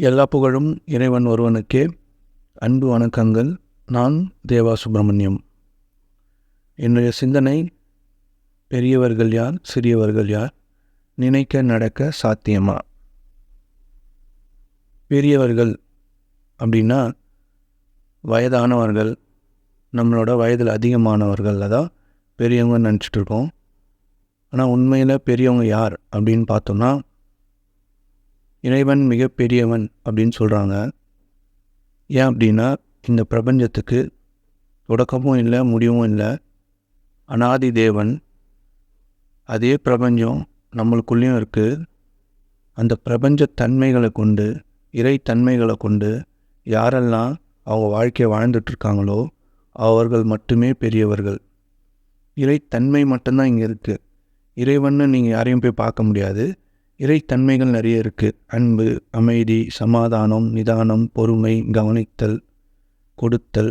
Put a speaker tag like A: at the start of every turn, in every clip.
A: எல்லா புகழும் இறைவன் ஒருவனுக்கே. அன்பு வணக்கங்கள். நான் தேவா சுப்பிரமணியம். என்னுடைய சிந்தனை பெரியவர்கள் யார் சிறியவர்கள் யார் நினைக்க நடக்க சாத்தியமா? பெரியவர்கள் அப்படின்னா வயதானவர்கள் நம்மளோட வயதில் அதிகமானவர்களில் தான் பெரியவங்க நினச்சிட்ருக்கோம் ஆனால் உண்மையில் பெரியவங்க யார் அப்படின்னு பார்த்தோம்னா இறைவன் மிகப்பெரியவன் அப்படின்னு சொல்கிறாங்க ஏன் அப்படின்னா இந்த பிரபஞ்சத்துக்கு தொடக்கமும் இல்லை முடிவும் இல்லை. அனாதி தேவன் அதே பிரபஞ்சம் நம்மளுக்குள்ளேயும் இருக்குது அந்த பிரபஞ்ச தன்மைகளை கொண்டு இறை தன்மைகளை கொண்டு யாரெல்லாம் அவங்க வாழ்க்கையை வாழ்ந்துட்டுருக்காங்களோ அவர்கள் மட்டுமே பெரியவர்கள். இறைத்தன்மை மட்டும்தான் இங்கே இருக்குது இறைவன்னு நீங்கள் யாரையும் போய் பார்க்க முடியாது. இறைத்தன்மைகள் நிறைய இருக்குது அன்பு அமைதி சமாதானம் நிதானம் பொறுமை கவனித்தல் கொடுத்தல்.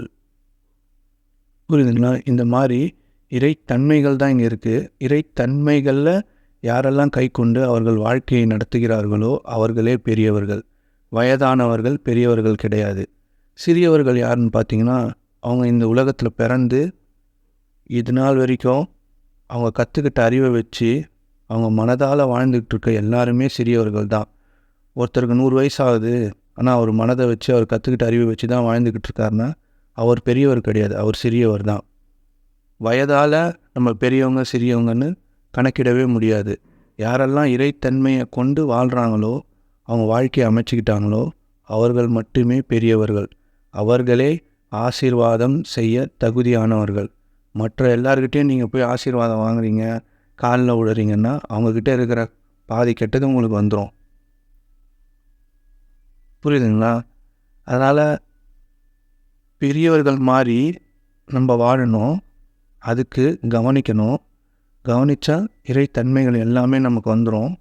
A: புரியுதுங்களா? இந்த மாதிரி இறைத்தன்மைகள் தான் இங்கே இருக்குது இறைத்தன்மைகளில் யாரெல்லாம் கை கொண்டு அவர்கள் வாழ்க்கையை நடத்துகிறார்களோ அவர்களே பெரியவர்கள். வயதானவர்கள் பெரியவர்கள் கிடையாது. சிறியவர்கள் யாருன்னு பார்த்தீங்கன்னா அவங்க இந்த உலகத்தில் பிறந்து இது நாள் வரைக்கும் அவங்க கற்றுக்கிட்ட அறிவை வச்சு அவங்க மனதால் வாழ்ந்துக்கிட்டு இருக்க எல்லாருமே சிறியவர்கள் தான். ஒருத்தருக்கு நூறு வயசு ஆகுது ஆனால் அவர் மனதை வச்சு அவர் கற்றுக்கிட்ட அறிவை வச்சு தான் வாழ்ந்துக்கிட்டு இருக்காருன்னா அவர் பெரியவர் கிடையாது. அவர் சிறியவர் தான். வயதால் நம்ம பெரியவங்க சிறியவங்கன்னு கணக்கிடவே முடியாது. யாரெல்லாம் இறைத்தன்மையை கொண்டு வாழ்கிறாங்களோ அவங்க வாழ்க்கையை அமைச்சிக்கிட்டாங்களோ அவர்கள் மட்டுமே பெரியவர்கள். அவர்களே ஆசீர்வாதம் செய்ய தகுதியானவர்கள். மற்ற எல்லார்கிட்டேயும் நீங்கள் போய் ஆசீர்வாதம் வாங்குறீங்க காலில் விழுறீங்கன்னா அவங்கக்கிட்ட இருக்கிற பாதி கெட்டது உங்களுக்கு வந்துடும் புரியுதுங்களா? அதனால் பெரியவர்கள் மாதிரி நம்ம வாழணும். அதுக்கு கவனிக்கணும். கவனித்தா இறைத்தன்மைகள் எல்லாமே நமக்கு வந்துடும்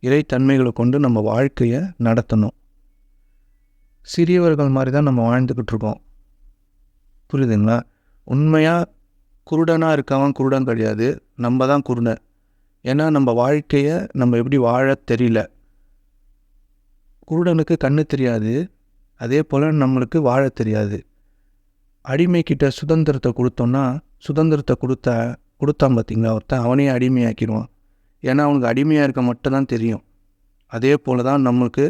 A: இறைத்தன்மைகளை கொண்டு நம்ம வாழ்க்கையை நடத்தணும். சிறியவர்கள் மாதிரி தான் நம்ம வாழ்ந்துக்கிட்டு இருக்கோம். புரியுதுங்களா? உண்மையாக குருடனாக இருக்கவன் குருடன் கிடையாது. நம்ம தான் குருடன். ஏன்னா நம்ம வாழ்க்கையை நம்ம எப்படி வாழ தெரியல. குருடனுக்கு கண்ணு தெரியாது. அதே போல் நம்மளுக்கு வாழ தெரியாது. அடிமைக்கிட்ட சுதந்திரத்தை கொடுத்தோன்னா சுதந்திரத்தை கொடுத்த கொடுத்தான் பார்த்தீங்களா ஒருத்தன் அவனையே அடிமையாக்கிடுவான். ஏன்னா அவனுக்கு அடிமையாக இருக்க மட்டும் தான் தெரியும். அதே போல் தான் நம்மளுக்கு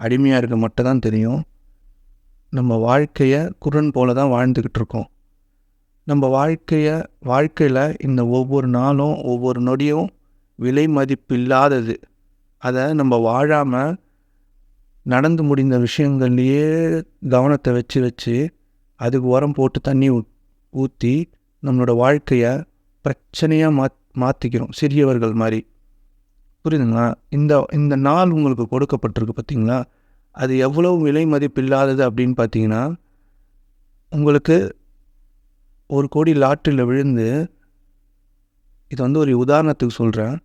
A: அடிமையாக இருக்க மட்டும் தான் தெரியும். நம்ம வாழ்க்கையை குருடன் போல தான் வாழ்ந்துக்கிட்டு இருக்கோம். நம்ம வாழ்க்கையை வாழ்க்கையில் இந்த ஒவ்வொரு நாளும் ஒவ்வொரு நொடியும் விலை மதிப்பு இல்லாதது. அதை நம்ம வாழாமல் நடந்து முடிந்த விஷயங்கள்லையே கவனத்தை வச்சு வச்சு அதுக்கு உரம் போட்டு தண்ணி ஊற்றி நம்மளோட வாழ்க்கையை பிரச்சனையாக மா மாற்றிக்கிறோம் சிறியவர்கள் மாதிரி புரியுதுங்களா? இந்த இந்த நாள் உங்களுக்கு கொடுக்கப்பட்டிருக்கு பார்த்தீங்களா அது எவ்வளோ விலை மதிப்பு இல்லாதது அப்படின்னு பார்த்தீங்கன்னா உங்களுக்கு ஒரு கோடி லாட்ரியில் விழுந்து இது வந்து ஒரு உதாரணத்துக்கு சொல்கிறேன்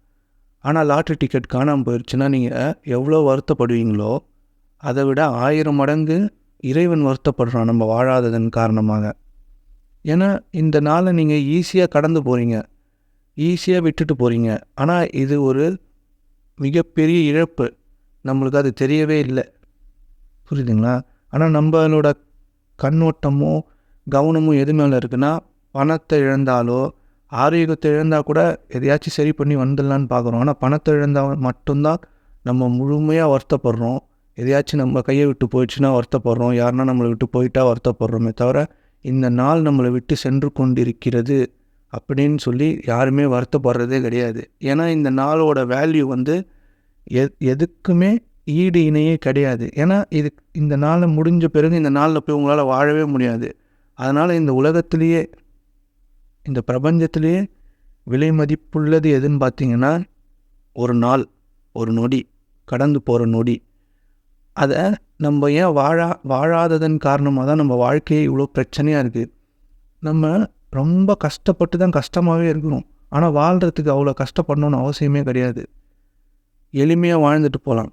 A: ஆனால் லாட்ரி டிக்கெட் காணாமல் போயிடுச்சுன்னா நீங்கள் எவ்வளோ வருத்தப்படுவீங்களோ அதை விட ஆயிரம் மடங்கு இறைவன் வருத்தப்படுறான் நம்ம வாழாததன் காரணமாக. ஏன்னா இந்த நாளை நீங்கள் ஈஸியாக கடந்து போகிறீங்க ஈஸியாக விட்டுட்டு போகிறீங்க ஆனால் இது ஒரு மிகப்பெரிய இழப்பு. நம்மளுக்கு அது தெரியவே இல்லை. புரியுதுங்களா? ஆனால் நம்மளோட கண்ணோட்டமோ கவனமும் எது மேலே இருக்குன்னா பணத்தை இழந்தாலோ ஆரோக்கியத்தை இழந்தால் கூட எதையாச்சும் சரி பண்ணி வந்துடலான்னு பார்க்குறோம். ஆனால் பணத்தை இழந்தால் மட்டும்தான் நம்ம முழுமையாக வருத்தப்படுறோம். எதையாச்சும் நம்ம கையை விட்டு போயிடுச்சுன்னா வருத்தப்படுறோம். யாருன்னா நம்மளை விட்டு போயிட்டா வருத்தப்படுறோமே தவிர இந்த நாள் நம்மளை விட்டு சென்று கொண்டிருக்கிறது அப்படின்னு சொல்லி யாருமே வருத்தப்படுறதே கிடையாது. ஏன்னா இந்த நாளோட வேல்யூ வந்து எ எதுக்குமே ஈடு இணையே கிடையாது. ஏன்னா இது இந்த நாளை முடிஞ்ச பிறகு இந்த நாளில் போய் உங்களால் வாழவே முடியாது. அதனால் இந்த உலகத்திலேயே இந்த பிரபஞ்சத்திலேயே விலை மதிப்புள்ளது எதுன்னு பார்த்தீங்கன்னா ஒரு நாள் ஒரு நொடி கடந்து போகிற நொடி. அதை நம்ம ஏன் வாழா வாழாததன் காரணமாக தான் நம்ம வாழ்க்கையே இவ்வளோ பிரச்சனையாக இருக்குது நம்ம ரொம்ப கஷ்டப்பட்டு தான் கஷ்டமாகவே இருக்கிறோம். ஆனால் வாழ்கிறதுக்கு அவ்வளோ கஷ்டப்படணும்னு அவசியமே கிடையாது. எளிமையாக வாழ்ந்துட்டு போகலாம்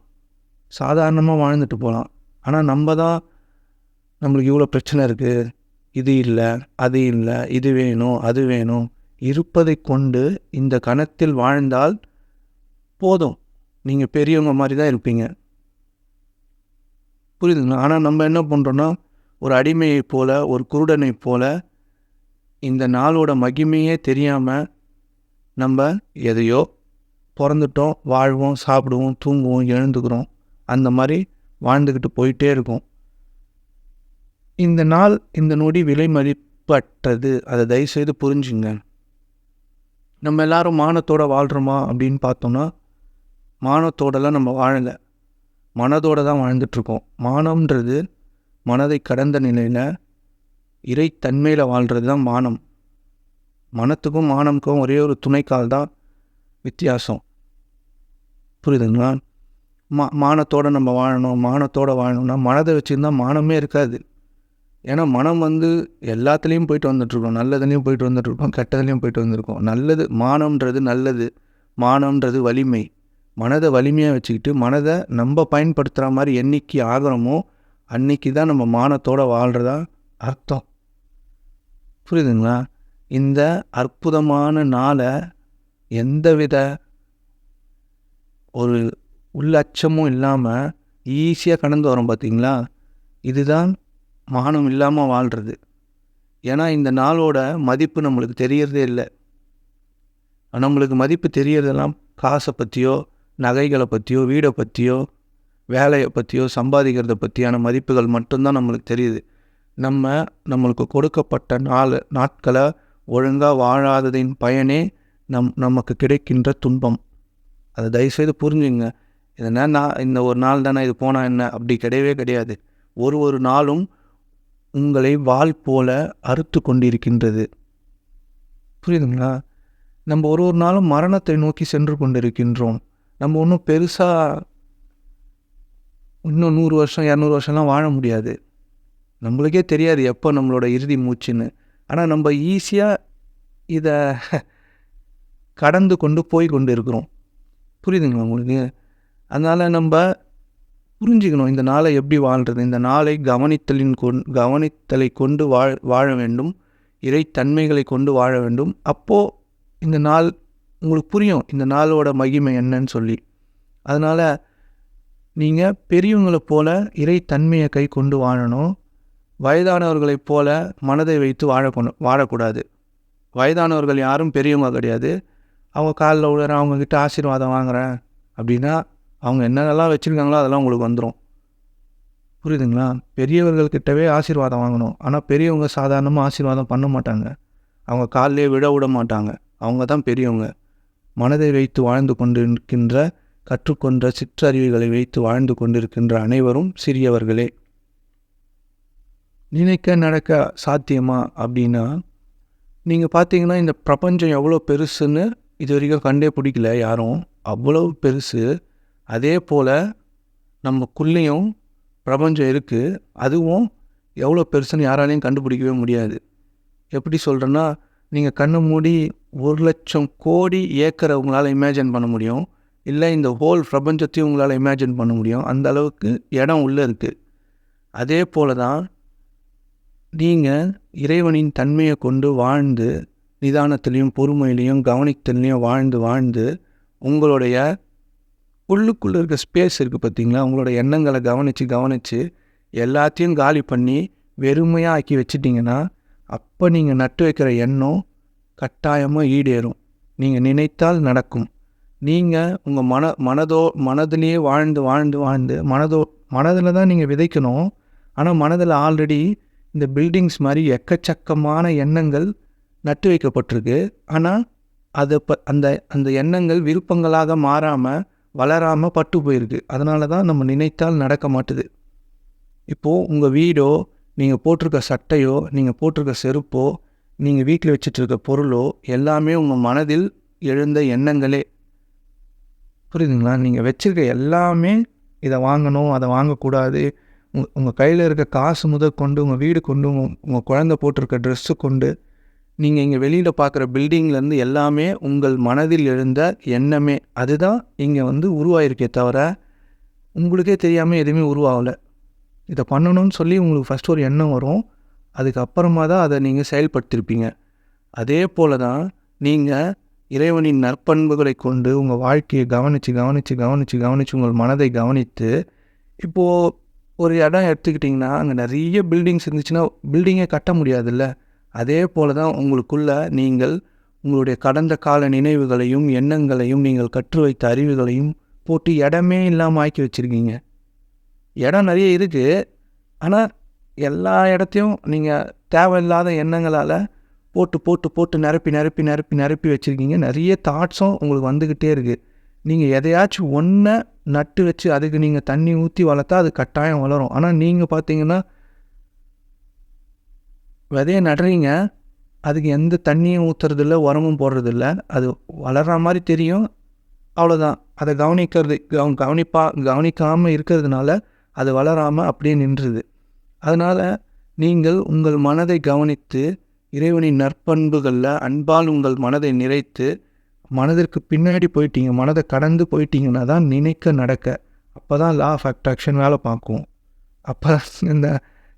A: சாதாரணமாக வாழ்ந்துட்டு போகலாம் ஆனால் நம்ம தான் நம்மளுக்கு இவ்வளோ பிரச்சனை இருக்குது இது இல்லை அது இல்லை இது வேணும் அது வேணும். இருப்பதை கொண்டு இந்த கணத்தில் வாழ்ந்தால் போதும். நீங்கள் பெரியவங்க மாதிரி தான் இருப்பீங்க. புரியுதுங்களா? ஆனால் நம்ம என்ன பண்ணுறோன்னா ஒரு அடிமையைப் போல் ஒரு குருடனைப் போல் இந்த நாளோட மகிமையே தெரியாமல் நம்ம எதையோ பிறந்துட்டோம் வாழ்வோம் சாப்பிடுவோம் தூங்குவோம் எழுந்துக்கிறோம். அந்த மாதிரி வாழ்ந்துக்கிட்டு போயிட்டே இருக்கோம். இந்த நாள் இந்த நொடி விலை மதிப்பற்றது. அதை தயவுசெய்து புரிஞ்சுங்க. நம்ம எல்லாரும் மானத்தோட வாழ்கிறோமா அப்படின்னு பார்த்தோம்னா மானத்தோடலாம் நம்ம வாழலை. மனதோடு தான் வாழ்ந்துட்டுருக்கோம். மானம்ன்றது மனதை கடந்த நிலையில் இறைத்தன்மையில் வாழ்கிறது தான் மானம். மனத்துக்கும் மானமுக்கும் ஒரே ஒரு துணைக்கால் தான் வித்தியாசம். புரியுதுங்களா? மா மானத்தோடு நம்ம வாழணும் மானத்தோடு வாழணும்னா மனதை வச்சுருந்தா மானமே இருக்காது. ஏன்னா மனம் வந்து எல்லாத்துலேயும் போயிட்டு வந்துட்டுருக்கோம். நல்லதுலேயும் போயிட்டு வந்துட்ருக்கோம் கெட்டதுலேயும் போயிட்டு வந்திருக்கோம். நல்லது மானம்ன்றது நல்லது. மானம்ன்றது வலிமை. மனதை வலிமையாக வச்சுக்கிட்டு மனதை நம்ம பயன்படுத்துகிற மாதிரி என்னைக்கு ஆகிறோமோ அன்னைக்கு தான் நம்ம மானத்தோடு வாழ்கிறதா அர்த்தம். புரியுதுங்களா? இந்த அற்புதமான நாளை எந்தவித ஒரு உள்ளச்சமும் இல்லாமல் ஈஸியாக கடந்து வரோம் பார்த்தீங்களா இதுதான் மானம் இல்லாமல் வாழ்கிறது ஏன்னா இந்த நாளோட மதிப்பு நம்மளுக்கு தெரியறதே இல்லை. நம்மளுக்கு மதிப்பு தெரியறதெல்லாம் காசை பற்றியோ நகைகளை பற்றியோ வீடை பற்றியோ வேலையை பற்றியோ சம்பாதிக்கிறத பற்றியான மதிப்புகள் மட்டும்தான் நம்மளுக்கு தெரியுது. நம்ம நம்மளுக்கு கொடுக்கப்பட்ட நாள் நாட்களை ஒழுங்காக வாழாததின் பயனே நம் நமக்கு கிடைக்கின்ற துன்பம். அதை தயவுசெய்து புரிஞ்சுங்க. இதனால் நான் இந்த ஒரு நாள் தானே இது போனால் என்ன? அப்படி கிடையவே கிடையாது. ஒரு ஒரு நாளும் உங்களை வால் போல அறுத்து கொண்டிருக்கின்றது. புரியுதுங்களா? நம்ம ஒரு ஒரு நாளும் மரணத்தை நோக்கி சென்று கொண்டிருக்கின்றோம். நம்ம ஒன்றும் பெருசாக இன்னும் நூறு வருஷம் இரநூறு வருஷம்லாம் வாழ முடியாது. நம்மளுக்கே தெரியாது எப்போ நம்மளோட இறுதி மூச்சுன்னு. ஆனால் நம்ம ஈஸியாக இதை கடந்து கொண்டு போய் கொண்டு இருக்கிறோம் புரியுதுங்களா உங்களுக்கு? அதனால் நம்ம புரிஞ்சுக்கணும் இந்த நாளை எப்படி வாழ்கிறது இந்த நாளை கவனித்தலின் கொண் கவனித்தலை கொண்டு வாழ் வாழ வேண்டும் இறைத்தன்மைகளை கொண்டு வாழ வேண்டும். அப்போது இந்த நாள் உங்களுக்கு புரியும் இந்த நாளோட மகிமை என்னன்னு சொல்லி. அதனால் நீங்கள் பெரியவங்களை போல இறைத்தன்மையை கை கொண்டு வாழணும். வயதானவர்களைப் போல மனதை வைத்து வாழக்கணும் வாழக்கூடாது. வயதானவர்கள் யாரும் பெரியவங்க கிடையாது. அவங்க காலில் விழுறேன் அவங்கக்கிட்ட ஆசீர்வாதம் வாங்குகிறேன் அப்படின்னா அவங்க என்னென்னலாம் வச்சுருக்காங்களோ அதெல்லாம் உங்களுக்கு வந்துடும் புரியுதுங்களா? பெரியவர்கள்கிட்டவே ஆசீர்வாதம் வாங்கணும். ஆனால் பெரியவங்க சாதாரணமாக ஆசீர்வாதம் பண்ண மாட்டாங்க. அவங்க காலிலே விட விட மாட்டாங்க. அவங்க தான் பெரியவங்க. மனதை வைத்து வாழ்ந்து கொண்டிருக்கின்ற கற்றுக்கொண்ட சிற்றறிவுகளை வைத்து வாழ்ந்து கொண்டிருக்கின்ற அனைவரும் சிறியவர்களே. நினைக்க நடக்க சாத்தியமா அப்படின்னா நீங்கள் பார்த்தீங்கன்னா இந்த பிரபஞ்சம் எவ்வளோ பெருசுன்னு இது வரைக்கும் கண்டே பிடிக்கல யாரும். அவ்வளோ பெருசு. அதே போல் நமக்குள்ளேயும் பிரபஞ்சம் இருக்குது அதுவும் எவ்வளோ பெருசுன்னு யாராலையும் கண்டுபிடிக்கவே முடியாது. எப்படி சொல்கிறேன்னா நீங்கள் கண்ணை மூடி ஒரு லட்சம் கோடி ஏக்கரை உங்களால் இமேஜின் பண்ண முடியும். இல்லை இந்த ஹோல் பிரபஞ்சத்தையும் உங்களால் இமேஜின் பண்ண முடியும். அந்த அளவுக்கு இடம் உள்ளே இருக்குது அதே போல தான் நீங்கள் இறைவனின் தன்மையை கொண்டு வாழ்ந்து நிதானத்துலேயும் பொறுமையிலையும் கவனித்தலையும் வாழ்ந்து வாழ்ந்து உங்களுடைய உள்ளுக்குள்ளே இருக்க ஸ்பேஸ் இருக்குது பார்த்தீங்களா உங்களோட எண்ணங்களை கவனித்து கவனித்து எல்லாத்தையும் காலி பண்ணி வெறுமையாக ஆக்கி வச்சிட்டிங்கன்னா அப்போ நீங்கள் நட்டு வைக்கிற எண்ணம் கட்டாயமாக ஈடேறும். நீங்கள் நினைத்தால் நடக்கும். நீங்கள் உங்கள் மன மனதோ மனதிலேயே வாழ்ந்து வாழ்ந்து வாழ்ந்து மனதோ மனதில் தான் நீங்கள் விதைக்கணும். ஆனால் மனதில் ஆல்ரெடி இந்த பில்டிங்ஸ் மாதிரி எக்கச்சக்கமான எண்ணங்கள் நட்டு வைக்கப்பட்டிருக்கு. ஆனால் அது ப அந்த அந்த எண்ணங்கள் விருப்பங்களாக மாறாமல் வளராமல் பட்டு போயிருக்கு. அதனால தான் நம்ம நினைத்தால் நடக்க மாட்டுது. இப்போது உங்கள் வீடோ நீங்கள் போட்டிருக்க சட்டையோ நீங்கள் போட்டிருக்க செருப்போ நீங்கள் வீட்டில் வச்சிட்ருக்க பொருளோ எல்லாமே உங்கள் மனதில் எழுந்த எண்ணங்களே. புரியுதுங்களா? நீங்கள் வச்சுருக்க எல்லாமே இதை வாங்கணும் அதை வாங்கக்கூடாது. உங்கள் உங்கள் கையில் இருக்க காசு முதல் கொண்டு உங்கள் வீடு கொண்டு உங்கள் உங்கள் குழந்த போட்டிருக்க ட்ரெஸ்ஸு கொண்டு நீங்கள் இங்கே வெளியில் பார்க்குற பில்டிங்லேருந்து எல்லாமே உங்கள் மனதில் எழுந்த எண்ணமே. அதுதான் இங்கே வந்து உருவாயிருக்கே தவிர உங்களுக்கே தெரியாமல் எதுவுமே உருவாகலை. இதை பண்ணணும்னு சொல்லி உங்களுக்கு ஃபஸ்ட் ஒரு எண்ணம் வரும். அதுக்கப்புறமா தான் அதை நீங்கள் செயல்படுத்தியிருப்பீங்க அதே போல் தான் நீங்கள் இறைவனின் நற்பண்புகளை கொண்டு உங்கள் வாழ்க்கையை கவனித்து கவனித்து கவனித்து கவனித்து உங்கள் மனதை கவனித்து இப்போது ஒரு இடம் எடுத்துக்கிட்டிங்கன்னா அங்கே நிறைய பில்டிங்ஸ் இருந்துச்சுன்னா பில்டிங்கே கட்ட முடியாதுல்ல. அதே போல் தான் உங்களுக்குள்ள நீங்கள் உங்களுடைய கடந்த கால நினைவுகளையும் எண்ணங்களையும் நீங்கள் கற்று வைத்த அறிவுகளையும் போட்டு இடமே இல்லாமல் ஆக்கி வச்சுருக்கீங்க. இடம் நிறைய இருக்குது ஆனால் எல்லா இடத்தையும் நீங்கள் தேவையில்லாத எண்ணங்களால் போட்டு போட்டு போட்டு நிரப்பி நிரப்பி நிரப்பி நிரப்பி வச்சுருக்கீங்க. நிறைய தாட்ஸும் உங்களுக்கு வந்துக்கிட்டே இருக்குது நீங்கள் எதையாச்சும் ஒன்றை நட்டு வச்சு அதுக்கு நீங்கள் தண்ணி ஊற்றி வளர்த்தா அது கட்டாயம் வளரும். ஆனால் நீங்கள் பார்த்தீங்கன்னா விதைய நடுறீங்க அதுக்கு எந்த தண்ணியும் ஊற்றுறதில்ல உரமும் போடுறதில்ல. அது வளர்கிற மாதிரி தெரியும். அவ்வளோதான் அதை கவனிக்கிறது கவன் கவனிப்பா கவனிக்காமல் இருக்கிறதுனால அது வளராமல் அப்படியே நின்றுது. அதனால் நீங்கள் உங்கள் மனதை கவனித்து இறைவனின் நற்பண்புகளில் அன்பால் உங்கள் மனதை நிறைத்து மனதிற்கு பின்னாடி போயிட்டீங்க மனதை கடந்து போயிட்டீங்கன்னா தான் நினைக்க நடக்க. அப்போ தான் லா ஆஃப் அட்ராக்ஷன் வேலை பார்க்கும். அப்போ இந்த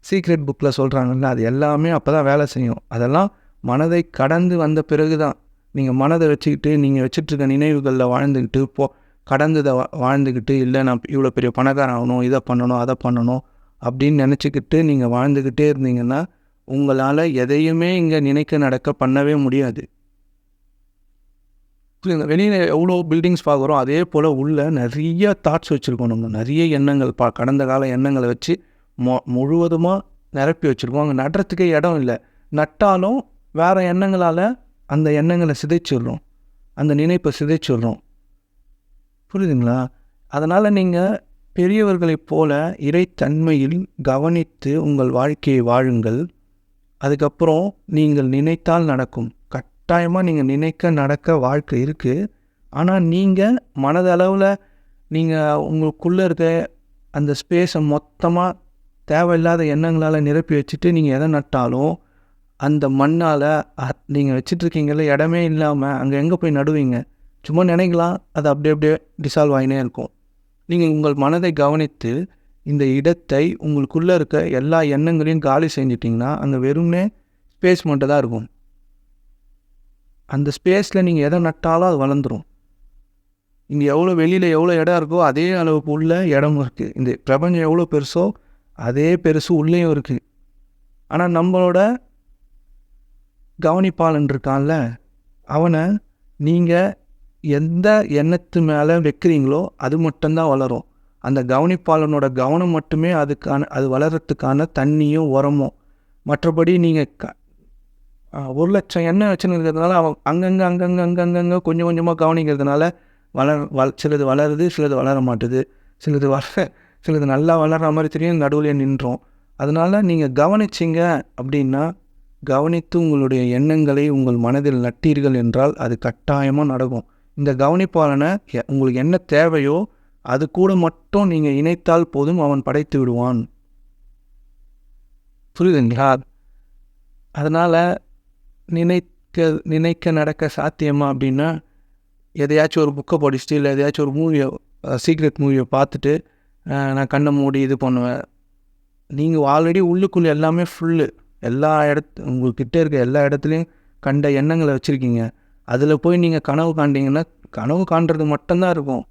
A: சீக்ரெட் புக்கில் சொல்கிறாங்கல்ல அது எல்லாமே அப்போ தான் வேலை செய்யும். அதெல்லாம் மனதை கடந்து வந்த பிறகு தான் நீங்கள் மனதை வச்சுக்கிட்டு நீங்கள் வச்சுட்ருக்க நினைவுகளில் வாழ்ந்துக்கிட்டு போ கடந்ததை வா வாழ்ந்துக்கிட்டு இல்லை நான் இவ்வளோ பெரிய பணக்காரன் ஆகணும் இதை பண்ணணும் அதை பண்ணணும் அப்படின்னு நினச்சிக்கிட்டு நீங்கள் வாழ்ந்துக்கிட்டே இருந்தீங்கன்னா உங்களால் எதையுமே இங்கே நினைக்க நடக்க பண்ணவே முடியாது. வெளியில் எவ்வளோ பில்டிங்ஸ் பார்க்குறோம் அதே போல் உள்ள நிறைய தாட்ஸ் வச்சுருக்கோம் நம்ம நிறைய எண்ணங்கள் பா கடந்த கால எண்ணங்களை வச்சு மொ முழுவதுமாக நிரப்பி வச்சுருக்கோம். அங்கே நடுறதுக்கே இடம் இல்லை. நட்டாலும் வேறு எண்ணங்களால் அந்த எண்ணங்களை சிதைச்சிடுறோம். அந்த நினைப்பை சிதைச்சிடுறோம். புரியுதுங்களா? அதனால் நீங்கள் பெரியவர்களைப் போல இறைத்தன்மையில் கவனித்து உங்கள் வாழ்க்கையை வாழுங்கள். அதுக்கப்புறம் நீங்கள் நினைத்தால் நடக்கும். கட்டாயமாக நீங்கள் நினைக்க நடக்க வாழ்க்கை இருக்குது ஆனால் நீங்கள் மனதளவில் நீங்கள் உங்களுக்குள்ளே இருக்க அந்த ஸ்பேஸை மொத்தமாக தேவையில்லாத எண்ணங்களால் நிரப்பி வச்சுட்டு நீங்கள் எதை நட்டாலும் அந்த மண்ணால் நீங்கள் வச்சிட்ருக்கீங்கள இடமே இல்லாமல் அங்கே எங்கே போய் நடுவீங்க? சும்மா நினைக்கலாம் அது அப்படியே அப்படியே டிசால்வ் ஆகினே இருக்கும். நீங்கள் உங்கள் மனதை கவனித்து இந்த இடத்தை உங்களுக்குள்ளே இருக்க எல்லா எண்ணங்களையும் காலி செஞ்சிட்டிங்கன்னா அங்கே வெறும்னே ஸ்பேஸ் மட்டும் தான் இருக்கும். அந்த ஸ்பேஸில் நீங்கள் எதை நட்டாலும் அது வளர்ந்துடும் இங்கே எவ்வளோ வெளியில் எவ்வளோ இடம் இருக்கோ அதே அளவுக்கு உள்ள இடமும் இருக்குது இந்த பிரபஞ்சம் எவ்வளோ பெருசோ அதே பெருசு உள்ளேயும் இருக்குது ஆனால் நம்மளோட கவனிப்பாளன் இருக்கான்ல அவனை நீங்கள் எந்த எண்ணத்து மேலே வைக்கிறீங்களோ அது மட்டும்தான் வளரும். அந்த கவனிப்பாளனோட கவனம் மட்டுமே அதுக்கான அது வளர்கிறதுக்கான தண்ணியும் உரமும். மற்றபடி நீங்கள் க ஒரு லட்சம் எண்ணெய் வச்சுன்னு இருக்கிறதுனால அவன் அங்கங்கே அங்கங்கே அங்கங்கங்கே கொஞ்சம் கொஞ்சமாக கவனிக்கிறதுனால வளர் வள சிலது வளருது சிலது வளர மாட்டுது சிலது வளர சிலது நல்லா வளர்கிற மாதிரி தெரியும் நடுவில் நின்றோம். அதனால் நீங்கள் கவனிச்சிங்க அப்படின்னா கவனித்து உங்களுடைய எண்ணங்களை உங்கள் மனதில் நட்டீர்கள் என்றால் அது கட்டாயமாக நடக்கும். இந்த கவனிப்பாளனை உங்களுக்கு என்ன தேவையோ அது கூட மட்டும் நீங்கள் இணைத்தால் போதும் அவன் படைத்து விடுவான். புரியுதுங்களா? அதனால் நினைக்க நினைக்க நடக்க சாத்தியமா அப்படின்னா எதையாச்சும் ஒரு புக்கை படிச்சுட்டு இல்லை எதையாச்சும் ஒரு மூவியை சீக்ரெட் மூவியை பார்த்துட்டு நான் கண்ணை மூடி இது பண்ணுவேன். நீங்கள் ஆல்ரெடி உள்ளுக்குள்ளே எல்லாமே ஃபுல்லு எல்லா இடத்து உங்கள்கிட்ட இருக்க எல்லா இடத்துலையும் கண்ட எண்ணங்களை வச்சுருக்கீங்க. அதில் போய் நீங்கள் கனவு காண்டிங்கன்னா கனவு காண்றது மட்டும்தான் இருக்கும்.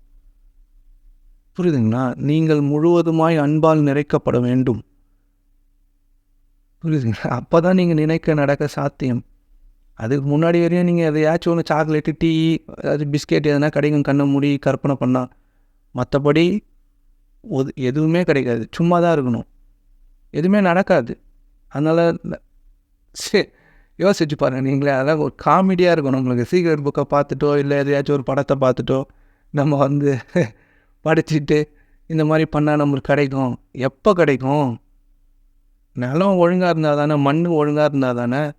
A: புரியுதுங்களா? நீங்கள் முழுவதுமாய் அன்பால் நிறைக்கப்பட வேண்டும். புரியுதுங்களா? அப்போ தான் நீங்கள் நினைக்க நடக்க சாத்தியம். அதுக்கு முன்னாடி வரையும் நீங்கள் எதையாச்சும் ஒன்று சாக்லேட்டு டீ அது பிஸ்கெட் எதனா கிடைக்கும் கண்ணை மூடி கற்பனை பண்ணால் மற்றபடி ஒது எதுவுமே கிடைக்காது. சும்மா தான் இருக்கணும். எதுவுமே நடக்காது. அதனால் சரி யோசிச்சு பாருங்கள் நீங்களே. அதான் ஒரு காமெடியாக இருக்கணும். நம்மளுக்கு சீக்கிரம் புக்கை பார்த்துட்டோ இல்லை எதையாச்சும் ஒரு படத்தை பார்த்துட்டோ நம்ம வந்து படிச்சுட்டு இந்த மாதிரி பண்ணால் நம்மளுக்கு கிடைக்கும். எப்போ கிடைக்கும்? நிலம் ஒழுங்காக இருந்தால் தானே மண் ஒழுங்காக இருந்தால் தானே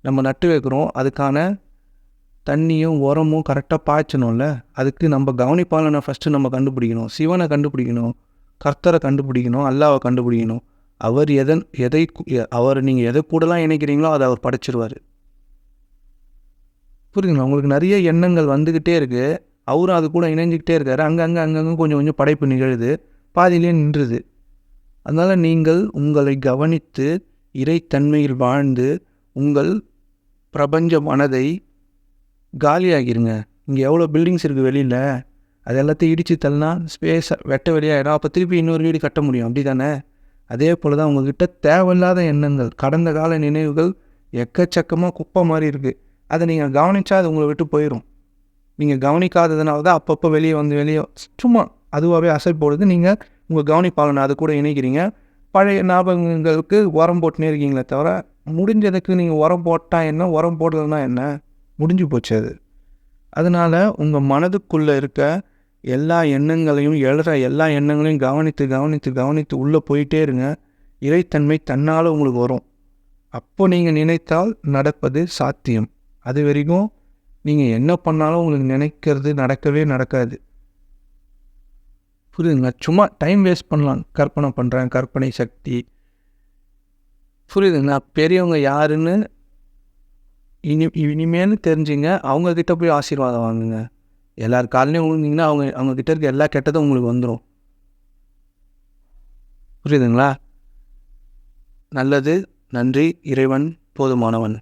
A: நம்ம நட்டு வைக்கிறோம். அதுக்கான தண்ணியும் உரமும் கரெக்டாக பாய்ச்சணும்ல? அதுக்கு நம்ம கவனிப்பாளனை ஃபஸ்ட்டு நம்ம கண்டுபிடிக்கணும். சிவனை கண்டுபிடிக்கணும். கர்த்தரை கண்டுபிடிக்கணும். அல்லாவை கண்டுபிடிக்கணும். அவர் எதன் எதை அவர் நீங்கள் எதை கூடலாம் இணைக்கிறீங்களோ அதை அவர் படைச்சிருவார். புரியுதுங்களா? உங்களுக்கு நிறைய எண்ணங்கள் வந்துக்கிட்டே இருக்குது அவரும் அது கூட இணைஞ்சிக்கிட்டே இருக்காரு. அங்கங்கே அங்கங்கே கொஞ்சம் கொஞ்சம் படைப்பு நிகழுது. பாதியிலே நின்றுது. அதனால் நீங்கள் உங்களை கவனித்து இறைத்தன்மையில் வாழ்ந்து உங்கள் பிரபஞ்ச மனதை காலியாகிருங்க. இங்கே எவ்வளோ பில்டிங்ஸ் இருக்குது வெளியில்? அது எல்லாத்தையும் இடித்து தள்ளினா ஸ்பேஸ் வெட்ட வெளியாகிடும் அப்போ திருப்பி இன்னொரு வீடு கட்ட முடியும். அப்படி தானே அதே போல் தான் உங்கள்கிட்ட தேவையில்லாத எண்ணங்கள் கடந்த கால நினைவுகள் எக்கச்சக்கமாக குப்பை மாதிரி இருக்குது அதை நீங்கள் கவனித்தா அது உங்களை விட்டு போயிடும் நீங்கள் கவனிக்காததுனால தான் அப்பப்போ வெளியே வந்து வெளியே சும்மா அதுவாகவே அசை போடுது. நீங்கள் உங்கள் கவனிப்பாளனை அது கூட இணைக்கிறீங்க. பழைய ஞாபகங்களுக்கு உரம் போட்டுனே இருக்கீங்களே தவிர முடிஞ்சதுக்கு நீங்கள் உரம் போட்டால் என்ன? உரம் போடலன்னா என்ன? முடிஞ்சு போச்சு அது. அதனால் உங்கள் மனதுக்குள்ளே இருக்க எல்லா எண்ணங்களையும் எழுற எல்லா எண்ணங்களையும் கவனித்து கவனித்து கவனித்து உள்ளே போயிட்டே இருங்க. இறைத்தன்மை தன்னால் உங்களுக்கு வரும். அப்போ நீங்கள் நினைத்தால் நடப்பது சாத்தியம். அது வரைக்கும் நீங்கள் என்ன பண்ணாலும் உங்களுக்கு நினைக்கிறது நடக்கவே நடக்காது. புரியுதுங்களா? சும்மா டைம் வேஸ்ட் பண்ணலாம். கற்பனை பண்ணுறேன் கற்பனை சக்தி. புரியுதுங்களா? பெரியவங்க யாருன்னு இனி இனிமேல் தெரிஞ்சுங்க. அவங்கக்கிட்ட போய் ஆசீர்வாதம் வாங்குங்க. எல்லார் காலையும் விழுந்தீங்கன்னா அவங்க அவங்கக்கிட்ட இருக்க எல்லா கெட்டதும் உங்களுக்கு வந்துடும் புரியுதுங்களா? நல்லது நன்றி இறைவன் போதுமானவன்.